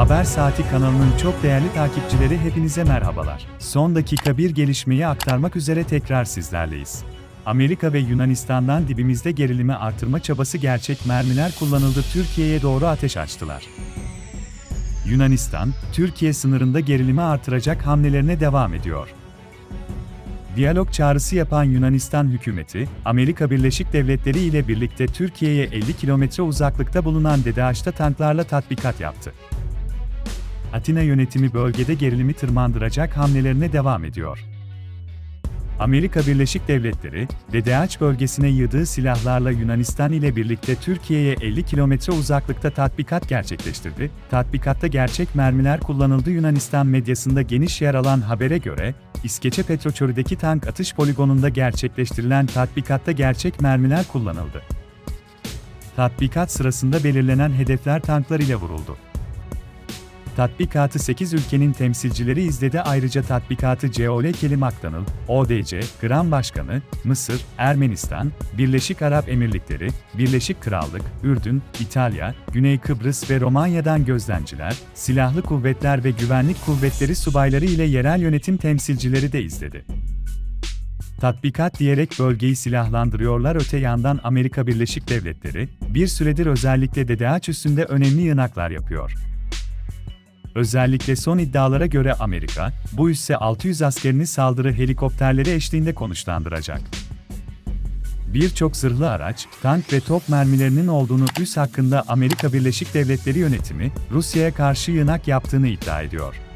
Haber Saati kanalının çok değerli takipçileri hepinize merhabalar. Son dakika bir gelişmeyi aktarmak üzere tekrar sizlerleyiz. Amerika ve Yunanistan'dan dibimizde gerilimi artırma çabası gerçek mermiler kullanıldı Türkiye'ye doğru ateş açtılar. Yunanistan, Türkiye sınırında gerilimi artıracak hamlelerine devam ediyor. Diyalog çağrısı yapan Yunanistan hükümeti, Amerika Birleşik Devletleri ile birlikte Türkiye'ye 50 kilometre uzaklıkta bulunan Dedeağaç'ta tanklarla tatbikat yaptı. Atina yönetimi bölgede gerilimi tırmandıracak hamlelerine devam ediyor. Amerika Birleşik Devletleri, Dedeağaç bölgesine yığdığı silahlarla Yunanistan ile birlikte Türkiye'ye 50 kilometre uzaklıkta tatbikat gerçekleştirdi. Tatbikatta gerçek mermiler kullanıldı Yunanistan medyasında geniş yer alan habere göre, İskeçe Petroçori'deki tank atış poligonunda gerçekleştirilen tatbikatta gerçek mermiler kullanıldı. Tatbikat sırasında belirlenen hedefler tanklar ile vuruldu. Tatbikatı 8 ülkenin temsilcileri izledi ayrıca tatbikatı COL Kelim Aktanıl, ODC, Gram Başkanı, Mısır, Ermenistan, Birleşik Arap Emirlikleri, Birleşik Krallık, Ürdün, İtalya, Güney Kıbrıs ve Romanya'dan gözlemciler, silahlı kuvvetler ve güvenlik kuvvetleri subayları ile yerel yönetim temsilcileri de izledi. Tatbikat diyerek bölgeyi silahlandırıyorlar öte yandan Amerika Birleşik Devletleri, bir süredir özellikle Dedeağaç üstünde önemli yığınaklar yapıyor. Özellikle son iddialara göre Amerika, bu üsse 600 askerini saldırı helikopterleri eşliğinde konuşlandıracak. Birçok zırhlı araç, tank ve top mermilerinin olduğunu üs hakkında Amerika Birleşik Devletleri yönetimi, Rusya'ya karşı yığınak yaptığını iddia ediyor.